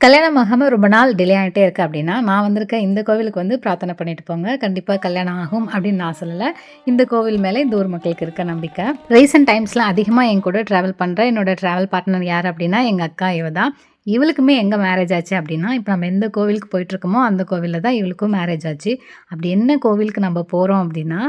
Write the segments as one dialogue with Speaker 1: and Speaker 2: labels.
Speaker 1: கல்யாணம் ஆகாமல் ரொம்ப நாள் டிலே ஆகிட்டே இருக்குது அப்படின்னா நான் வந்திருக்க இந்த கோவிலுக்கு வந்து பிரார்த்தனை பண்ணிட்டு போங்க. கண்டிப்பாக கல்யாணம் ஆகும் அப்படின்னு நான் சொல்லலை. இந்த கோவில் மேலே இந்த ஊர் மக்களுக்கு இருக்க நம்பிக்கை. ரீசெண்ட் டைம்ஸில் அதிகமாக என் கூட ட்ராவல் பண்ணுற என்னோட ட்ராவல் பார்ட்னர் யார் அப்படின்னா எங்கள் அக்கா இவ தான் இவளுக்குமே எங்கே மேரேஜ் ஆச்சு அப்படின்னா இப்போ நம்ம எந்த கோவிலுக்கு போயிட்டுருக்கோமோ அந்த கோவிலில் தான் இவளுக்கும் மேரேஜ் ஆச்சு. அப்படி என்ன கோவிலுக்கு நம்ம போகிறோம் அப்படின்னா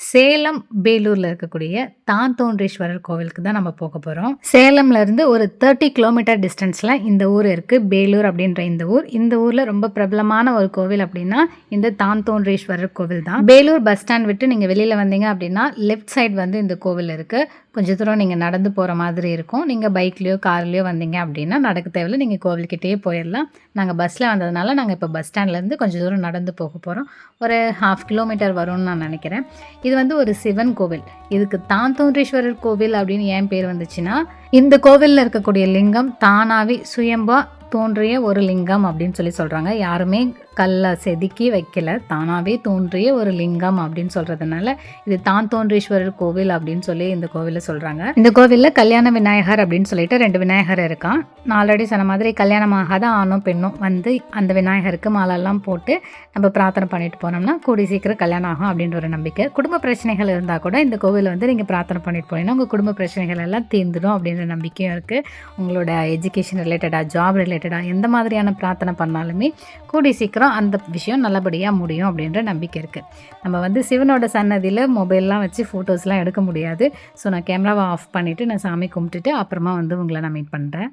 Speaker 1: சேலம் பேலூரில் இருக்கக்கூடிய தாந்தோன்றீஸ்வரர் கோவிலுக்கு தான் நம்ம போக போகிறோம் சேலம்லேருந்து ஒரு தேர்ட்டி கிலோமீட்டர் டிஸ்டன்ஸில் இந்த ஊர் இருக்குது பேலூர் அப்படின்ற இந்த ஊர். இந்த ஊரில் ரொம்ப பிரபலமான ஒரு கோவில் அப்படின்னா இந்த தாந்தோன்றீஸ்வரர் கோவில் தான். பேலூர் பஸ் ஸ்டாண்ட் விட்டு நீங்கள் வெளியில் வந்தீங்க அப்படின்னா லெஃப்ட் சைடு வந்து இந்த கோவில் இருக்குது கொஞ்சம் தூரம் நீங்கள் நடந்து போகிற மாதிரி இருக்கும். நீங்கள் பைக்லேயோ கார்லேயோ வந்தீங்க அப்படின்னா நடக்க தேவையில்ல. நீங்கள் கோவில்கிட்டேயே போயிடலாம். நாங்கள் பஸ்ஸில் வந்ததுனால நாங்கள் இப்போ பஸ் ஸ்டாண்ட்லேருந்து கொஞ்சம் தூரம் நடந்து போக போகிறோம் ஒரு ஹாஃப் கிலோமீட்டர் வரும்னு நான் நினைக்கிறேன். இது வந்து ஒரு சிவன் கோவில். இதுக்கு தாந்தோன்றீஸ்வரர் கோவில் அப்படின்னு ஏன் பேர் வந்துச்சுன்னா இந்த கோவிலில் இருக்கக்கூடிய லிங்கம் தானாவே சுயம்பா தோன்றிய ஒரு லிங்கம் அப்படின்னு சொல்லி சொல்கிறாங்க யாருமே கல்லை செதுக்கி வைக்கல. தானாகவே தோன்றிய ஒரு லிங்கம் அப்படின்னு சொல்கிறதுனால இது தான் தோன்றீஸ்வரர் கோவில் அப்படின்னு சொல்லி இந்த கோவிலில் சொல்கிறாங்க இந்த கோவிலில் கல்யாண விநாயகர் அப்படின்னு சொல்லிட்டு ரெண்டு விநாயகர் இருக்கான். நான் ஆல்ரெடி சொன்ன மாதிரி கல்யாணம் ஆகாத ஆணும் பெண்ணும் வந்து அந்த விநாயகருக்கு மாலெல்லாம் போட்டு நம்ம பிரார்த்தனை பண்ணிட்டு போனோம்னா கூடி சீக்கிரம் கல்யாணம் ஆகும் அப்படின்ற ஒரு நம்பிக்கை. குடும்ப பிரச்சனைகள் இருந்தால் கூட இந்த கோவிலில் வந்து நீங்கள் பிரார்த்தனை பண்ணிட்டு போனீங்கன்னா உங்கள் குடும்ப பிரச்சனைகள் எல்லாம் தீர்ந்துடும் அப்படின்ற நம்பிக்கையும் இருக்குது உங்களோட எஜுகேஷன் ரிலேட்டடாக ஜாப் ரிலேட்டடாக எந்த மாதிரியான பிரார்த்தனை பண்ணாலுமே கூடி சீக்கிரம் அந்த விஷயம் நல்லபடியாக முடியும் அப்படின்ற நம்பிக்கை இருக்குது நம்ம வந்து சிவனோட சன்னதியில் மொபைல்லாம் வச்சு ஃபோட்டோஸ்லாம் எடுக்க முடியாது. ஸோ நான் கேமராவை ஆஃப் பண்ணிவிட்டு நான் சாமி கும்பிட்டுட்டு அப்புறமா வந்து உங்களை நான் மீட் பண்ணுறேன்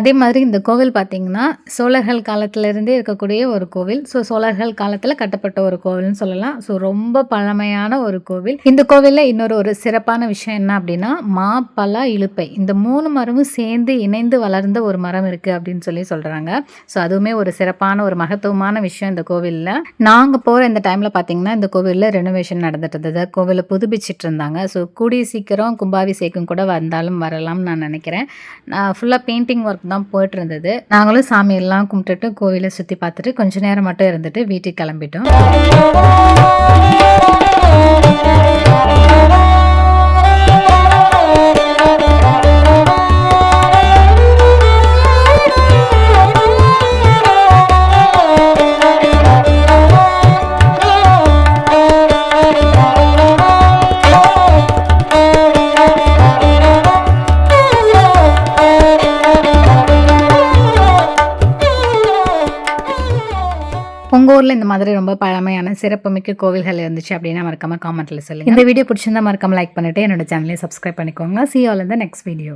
Speaker 1: அதே மாதிரி இந்த கோவில் பார்த்திங்கன்னா சோழர்கள் காலத்திலேருந்தே இருக்கக்கூடிய ஒரு கோவில். ஸோ சோழர்கள் காலத்தில் கட்டப்பட்ட ஒரு கோவில்னு சொல்லலாம். ஸோ ரொம்ப பழமையான ஒரு கோவில். இந்த கோவிலில் இன்னொரு ஒரு சிறப்பான விஷயம் என்ன அப்படின்னா மா பலா இழுப்பை இந்த மூணு மரமும் சேர்ந்து இணைந்து வளர்ந்த ஒரு மரம் இருக்குது அப்படின்னு சொல்லி சொல்கிறாங்க ஸோ அதுவுமே ஒரு சிறப்பான ஒரு மகத்துவமான விஷயம் இந்த கோவிலில். நாங்கள் போகிற இந்த டைமில் பார்த்தீங்கன்னா இந்த கோவிலில் ரெனோவேஷன் நடந்துட்டு இருந்தது. கோவிலை புதுப்பிச்சிட்டு இருந்தாங்க. ஸோ கூடிய சீக்கிரம் கும்பாபிஷேகம் கூட வந்தாலும் வரலாம்னு நான் நினைக்கிறேன். நான் ஃபுல்லாக பெயிண்டிங் ஒர்க் தான் போயிட்டு இருந்தது நாங்களும் சாமியெல்லாம் கும்பிட்டுட்டு கோவிலை சுற்றி பார்த்துட்டு கொஞ்ச நேரம் மட்டும் இருந்துட்டு வீட்டுக்கு கிளம்பிட்டோம். உங்கள் ஊரில் இந்த மாதிரி ரொம்ப பழமையான சிறப்புமிக்க கோவில்கள் இருந்துச்சு அப்படின்னா மறக்காம காமெண்ட்டில் சொல்லுங்கள் இந்த வீடியோ பிடிச்சிருந்தா மறக்காமல் லைக் பண்ணிவிட்டு என்னோட சேனலையும் சப்ஸ்கிரைப் பண்ணிக்கோங்க. சி ஆல் இந்த நெக்ஸ்ட் வீடியோ